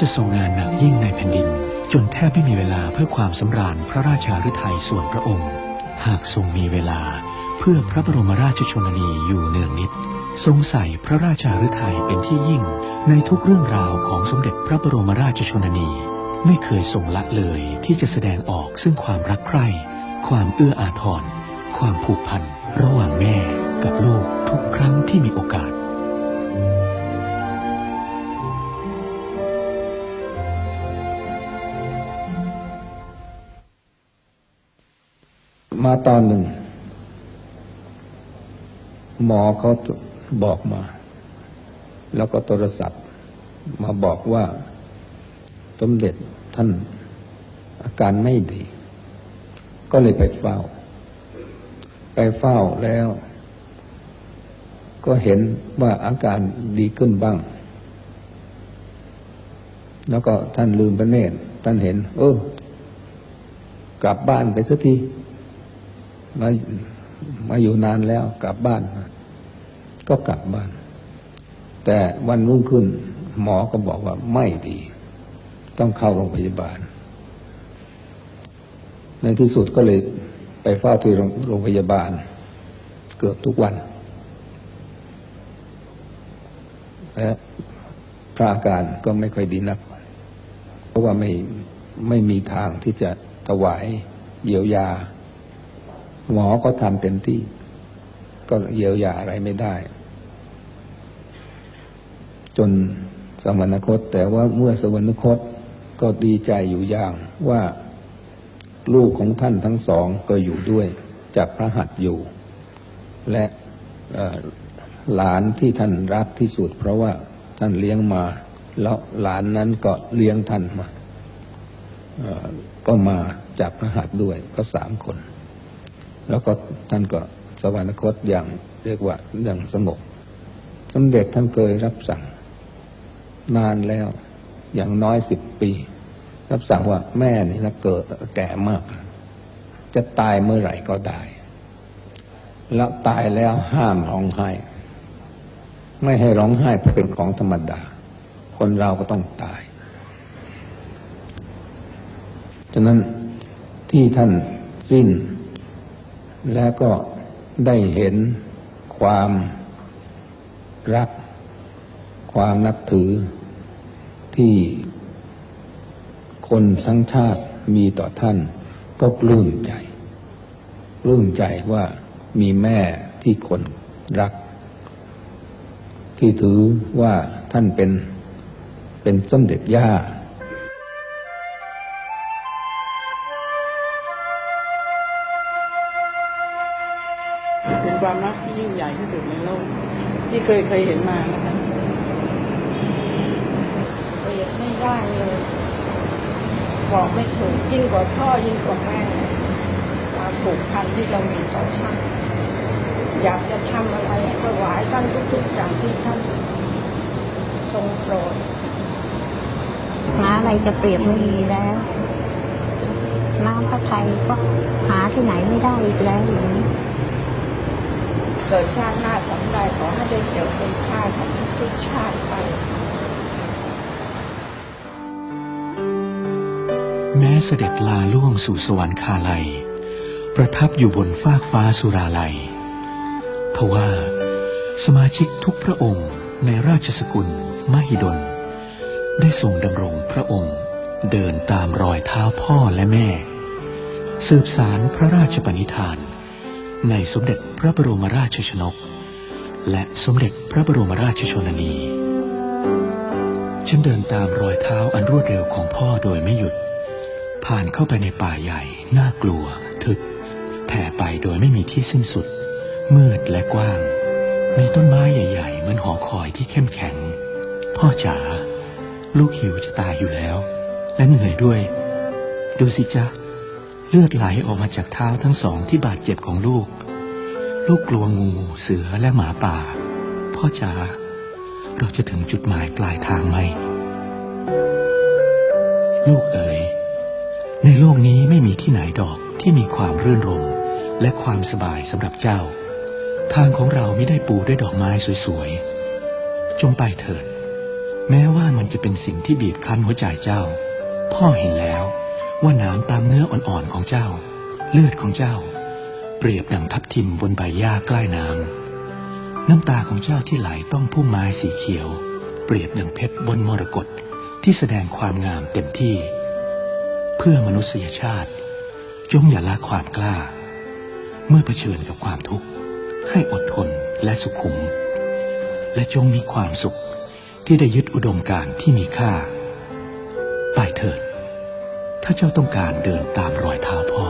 จะทรงงานหนักยิ่งในแผ่นดิน จนแทบไม่มีเวลาเพื่อความสำราญพระราชาฤทัยส่วนพระองค์ หากทรงมีเวลาเพื่อพระบรมราชชนนีอยู่เนืองนิด ทรงใส่พระราชาฤทัยเป็นที่ยิ่ง ในทุกเรื่องราวของสมเด็จพระบรมราชชนนี ไม่เคยทรงละเลยที่จะแสดงออกซึ่งความรักใคร่ ความเอื้ออาทรความผูกพันระหว่างแม่กับลูกทุกครั้งที่มีโอกาส มาตอนหนึ่ง หมอเขาบอกมา แล้วก็โทรศัพท์ มาบอกว่าสมเด็จท่านอาการไม่ดี ก็เลยไปเฝ้า ไปเฝ้าแล้ว ก็เห็นว่าอาการดีขึ้นบ้าง แล้วก็ท่านลืมพระเนตท่านเห็น เออกลับบ้านไปสักที มามาอยู่นานแล้วกลับบ้าน ก็กลับบ้าน แต่วันรุ่งขึ้น หมอก็บอกว่าไม่ดี ต้องเข้าโรงพยาบาล ในที่สุดก็เลยไปเฝ้าที่โรงพยาบาล เกือบทุกวันและพระอาการก็ไม่ค่อยดีนัก เพราะว่าไม่ไม่มีทางที่จะถวายเยียวยา หมอก็ทำเต็มที่ ก็เยียวยาอะไรไม่ได้ จนสวรรคต แต่ว่าเมื่อสวรรคตก็ดีใจอยู่อย่างว่าลูกของท่านทั้งสองก็อยู่ด้วยจากพระหัตถ์อยู่ และหลานที่ท่านรักที่สุด เพราะว่าท่านเลี้ยงมา แล้วหลานนั้นก็เลี้ยงท่านมาก็มาจากพระหัตถ์ด้วยก็สามคน แล้วก็ท่านก็สวรรคตอย่างเรียกว่าอย่างสงบสมเด็จท่านเคยรับสั่ง นานแล้ว อย่างน้อยสิบปี รับสั่งว่าแม่นี่นะเกิดแก่มาก จะตายเมื่อไหร่ก็ได้ แล้วตายแล้วห้ามร้องไห้ ไม่ให้ร้องไห้เพราะเป็นของธรรมดา คนเราก็ต้องตายฉะนั้นที่ท่านสิ้น แล้วก็ได้เห็นความรัก ความนับถือที่คนทั้งชาติมีต่อท่านก็ปลื้มใจปลื้มใจว่ามีแม่ที่คนรัก ที่ถือว่าท่านเป็นเป็นสมเด็จย่า เป็นความรักที่ยิ่งใหญ่ที่สุดในโลก ที่เคยเคยเห็นมานะคะเปรียบไม่ได้เลยบอกไม่ถูกยิ่งกว่าพ่อยิ่งกว่าแม่ความผูกพันที่เรามีต่อท่านอยากจะทำอะไรถวายท่านทุกๆอย่างที่ท่านทรงโปรดหาอะไรจะเปรียบไม่ดีแล้วน้ำพระไทยก็หาที่ไหนไม่ได้อีกแล้วอย่างนี้ เกิดชาติหน้าสำได้ขอให้ได้เกี่ยวเป็นชาติของทุกชาติไป แม้เสด็จลาล่วงสู่สวรรคาลัย ประทับอยู่บนฟากฟ้าสุราลัยทว่าสมาชิกทุกพระองค์ในราชสกุลมหิดล ได้ทรงดำรงพระองค์เดินตามรอยเท้าพ่อและแม่ สืบสารพระราชปณิธาน ในสมเด็จพระบรมราชชนก และสมเด็จพระบรมราชชนนี ฉันเดินตามรอยเท้าอันรวดเร็วของพ่อโดยไม่หยุด ผ่านเข้าไปในป่าใหญ่ น่ากลัว ทึบแผ่ไปโดยไม่มีที่สิ้นสุด มืดและกว้าง มีต้นไม้ใหญ่ๆเหมือนหอคอยที่เข้มแข็ง พ่อจ๋าลูกหิวจะตายอยู่แล้ว และเหนื่อยด้วย ดูสิจ๊ะ เลือดไหลออกมาจากเท้าทั้งสองที่บาดเจ็บของลูก ลูกกลัวงูเสือและหมาป่า พ่อจ๋าเราจะถึงจุดหมายปลายทางไหม ลูกเอ๋ยในโลกนี้ไม่มีที่ไหนดอกที่มีความรื่นรมและความสบายสำหรับเจ้า ทางของเราไม่ได้ปูด้วยดอกไม้สวยๆ จงไปเถิด แม้ว่ามันจะเป็นสิ่งที่บีบคั้นหัวใจเจ้า พ่อเห็นแล้ว ว่าน้ำตามเนื้ออ่อนๆของเจ้า เลือดของเจ้า เปรียบดังทับทิมบนใบหญ้าใกล้น้ำน้ำตาของเจ้าที่ไหลต้องพุ่มไม้สีเขียว เปรียบดังเพชรบนมรกตที่แสดงความงามเต็มที่ เพื่อมนุษยชาติ จงอย่าละความกล้า เมื่อเผชิญกับความทุกข์ ให้อดทนและสุขุม และจงมีความสุขที่ได้ยึดอุดมการณ์ที่มีค่า ไปเถิด ถ้าเจ้าต้องการเดินตามรอยเท้าพ่อ